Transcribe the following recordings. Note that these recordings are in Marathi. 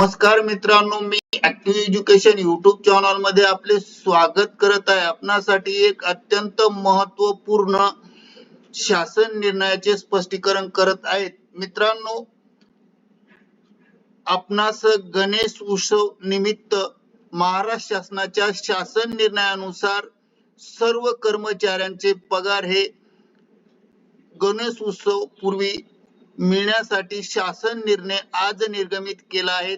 नमस्कार मित्रांनो मी ऍक्टिव्ह एज्युकेशन युट्यूब चॅनलमध्ये आपले स्वागत करत आहे. आपणासाठी एक अत्यंत महत्त्वपूर्ण शासन निर्णयाचे स्पष्टीकरण करत आहेत. मित्रांनो आपणास गणेश उत्सव निमित्त महाराष्ट्र शासनाच्या शासन निर्णयानुसार सर्व कर्मचाऱ्यांचे पगार हे गणेश उत्सव पूर्वी मिळण्यासाठी शासन निर्णय आज निर्गमित केला आहे.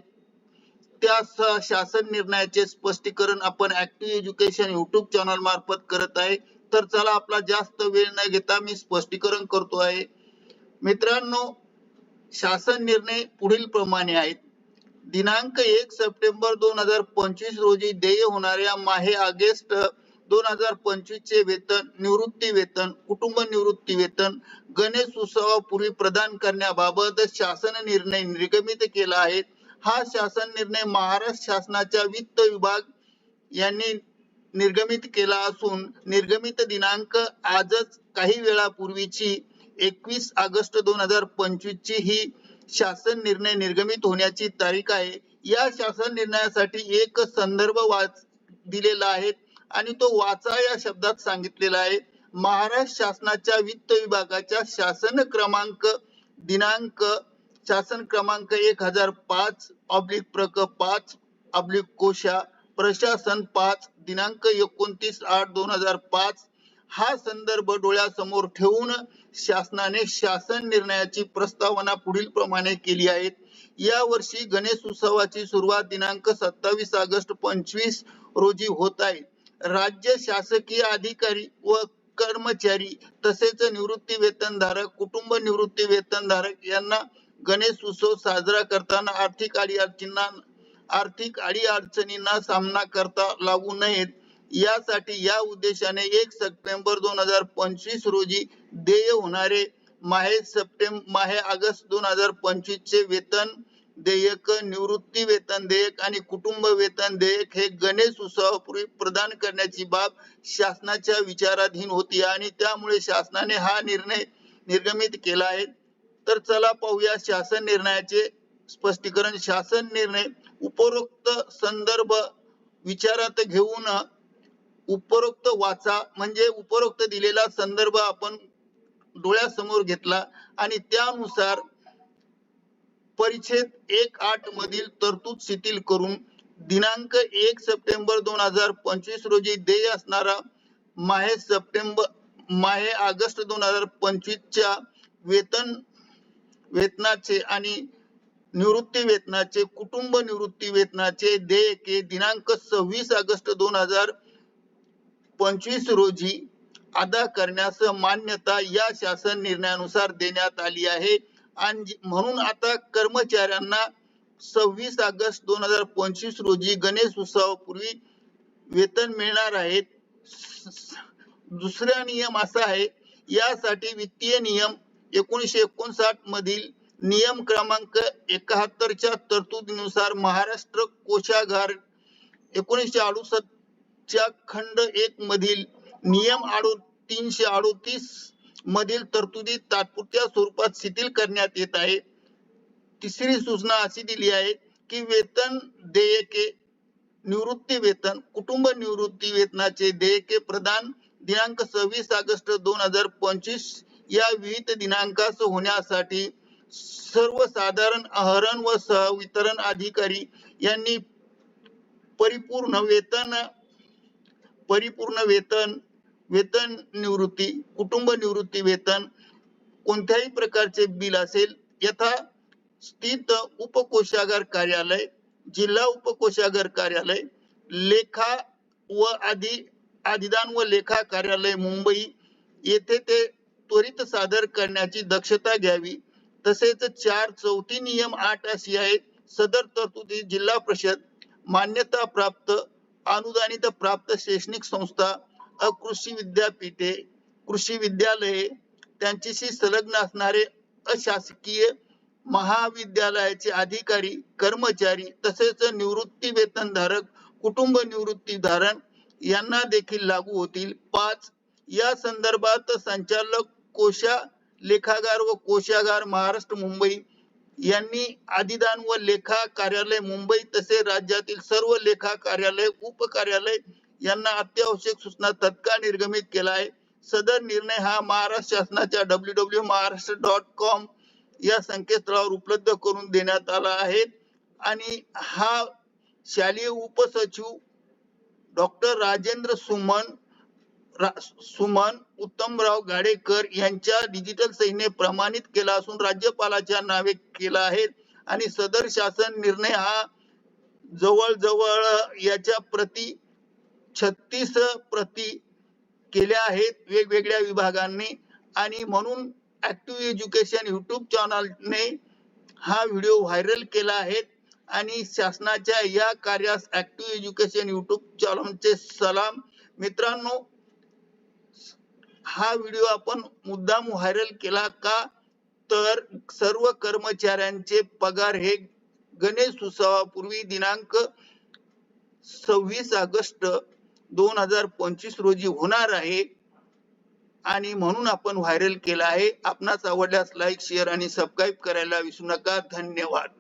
त्या शासन निर्णयाचे स्पष्टीकरण आपण ऍक्टिव्ह एज्युकेशन युट्यूब चॅनल मार्फत करत आहे. तर चला आपला जास्त वेळ न घेता मी स्पष्टीकरण करतो आहे. मित्रांनो शासन निर्णय पुढील प्रमाणे आहेत. दिनांक एक सप्टेंबर दोन हजार पंचवीस रोजी देय होणाऱ्या माहे ऑगस्ट दोन हजार पंचवीस चे वेतन निवृत्ती वेतन कुटुंब निवृत्ती वेतन गणेश उत्सवापूर्वी प्रदान करण्याबाबत शासन निर्णय निर्गमित केला आहे. हा शासन निर्णय महाराष्ट्र शासनाच्या वित्त विभाग यांनी निर्गमित केला असून निर्गमित दिनांक आजच काही वेळापूर्वीची एकवीस ऑगस्ट दोन हजार पंचवीस ची ही शासन निर्णय निर्गमित होण्याची तारीख आहे. या शासन निर्णयासाठी एक संदर्भ वाच दिलेला आहे आणि तो वाचा या शब्दात सांगितलेला आहे. महाराष्ट्र शासनाच्या वित्त विभागाच्या शासन क्रमांक दिनांक शासन क्रमांक एक हजार पाच ऑब्लिक प्रक पाच ऑब्लिक कोशा प्रशासन पाच दिनांक एकोणतीस आठ दोन हजार पाच. हा संदर्भ डोळ्यासमोर ठेवून शासनाने शासन निर्णयाची प्रस्तावना पुढील प्रमाणे केली आहे. या वर्षी गणेश उत्सवाची सुरुवात दिनांक सत्तावीस ऑगस्ट पंचवीस रोजी होत आहे. राज्य शासकीय अधिकारी व कर्मचारी तसेच निवृत्ती वेतनधारक कुटुंब निवृत्ती वेतनधारक यांना गणेश उत्सव साजरा करताना आर्थिक अडीअडचणींना आर्थिक अडीअडचणींना सामना करता लागू नयेत. यासाठी या उद्देशाने एक सप्टेंबर दोन हजार पंचवीस रोजी देय होणारे माहे सप्टेंबर माहे ऑगस्ट दोन हजार पंचवीस चे वेतन देयक निवृत्ती वेतन देयक आणि कुटुंब वेतन देयक हे गणेश उत्सवापूर्वी प्रदान करण्याची बाब शासनाच्या विचाराधीन होती आणि त्यामुळे शासनाने हा निर्णय निर्गमित केला आहे. तर चला पाहूया शासन निर्णयाचे स्पष्टीकरण. शासन निर्णय उपरोक्त संदर्भ विचारात घेऊन उपरोक्त वाचा म्हणजे उपरोक्त दिलेला संदर्भ आपण डोळ्यासमोर घेतला आणि त्यानुसार परिच्छेद एक आठ मधील तरतूद शिथिल करून दिनांक एक सप्टेंबर दोन हजार पंचवीस रोजी देय असणारा माहे सप्टेंबर माहे ऑगस्ट दोन हजार पंचवीस च्या वेतन वेतनाचे आणि निवृत्ती वेतनाचे कुटुंब निवृत्ती वेतनाचे देयके दिनांक सव्वीस ऑगस्ट दोन हजार पंचवीस रोजी अदा करण्यास मान्यता या शासन निर्णयानुसार देण्यात आली आहे. आणि म्हणून आता कर्मचाऱ्यांना सव्वीस ऑगस्ट दोन हजार पंचवीस रोजी गणेश उत्सवापूर्वी वेतन मिळणार आहे. दुसरा नियम असा आहे यासाठी वित्तीय नियम एकोणीसशे एकोणसाठ मधील नियम क्रमांक एकाहत्तरच्या तरतुदीनुसार महाराष्ट्र कोशागार एकोणीसशे अडुसष्ट च्या खंड एक मधील नियम आडो तीनशे अडोतीस मधील तरतुदी तात्पुरत्या स्वरूपात शिथिल करण्यात येत आहे. तिसरी सूचना अशी दिली आहे की वेतन देयके निवृत्ती वेतन कुटुंब निवृत्ती वेतनाचे देयके प्रदान दिनांक सव्वीस ऑगस्ट दोन हजार पंचवीस या विविध दिनांकास होण्यासाठी सर्वसाधारण आहरण व सहवितरण अधिकारी यांनी परिपूर्ण वेतन परिपूर्ण वेतन वेतन निवृत्ती कुटुंब निवृत्ती वेतन कोणत्याही प्रकारचे बिल असेल यथा स्थित उपकोषागार कार्यालय जिल्हा उपकोषागार कार्यालय लेखा व आधी अधिदान व लेखा कार्यालय मुंबई येथे ते त्वरित सादर करण्याची दक्षता घ्यावी. तसेच चार चौथी नियम आठ अशी आहेत. सदर तरतुदी जिल्हा परिषद मान्यता प्राप्त अनुदानित प्राप्त शैक्षणिक संस्था अकृषी विद्यापीठे कृषी विद्यालये त्यांच्याशी संलग्न असणारे अशासकीय महाविद्यालयाचे अधिकारी कर्मचारी तसेच निवृत्ती वेतन धारक कुटुंब निवृत्ती धारण यांना देखील लागू होतील. पाच या संदर्भात संचालक कोशा लेखागार व कोशागार महाराष्ट्र मुंबई यांनी अधिदान व लेखा कार्यालय मुंबई तसे राज्यातील सर्व लेखा कार्यालय उप कार्यालय यांना अत्यावश्यक सूचना तत्काळ निर्गमित केला आहे. सदर निर्णय हा महाराष्ट्र शासनाच्या W W Maharashtra dot com या संकेतस्थळावर उपलब्ध करून देण्यात आला आहे आणि हा शालेय उपसचिव डॉक्टर राजेंद्र सुमन सुमन उत्तमराव गाडेकर यांच्या डिजिटल सहीने प्रमाणित केला असून राज्यपालाच्या नावे केला आहे आणि सदर शासन निर्णय हा जवळजवळ याच्या प्रति छत्तीस प्रती केल्या आहेत वेगवेगळ्या विभागांनी. आणि म्हणून ऍक्टिव्ह एज्युकेशन युट्यूब चॅनलने हा व्हिडिओ व्हायरल केला आहे. आणि शासनाच्या या कार्यास ऍक्टिव्ह एज्युकेशन युट्यूब चॅनलचे सलाम. मित्रांनो हा व्हिडिओ आपण मुद्दाम व्हायरल केला का? तर सर्व कर्मचाऱ्यांचे पगार हे गणेश उत्सवापूर्वी दिनांक सव्वीस ऑगस्ट दोन हजार पंचवीस रोजी होणार आहे. आणि म्हणून आपण व्हायरल केला आहे. आपणास आवडल्यास लाईक शेअर आणि सबस्क्राईब करायला विसरू नका. धन्यवाद.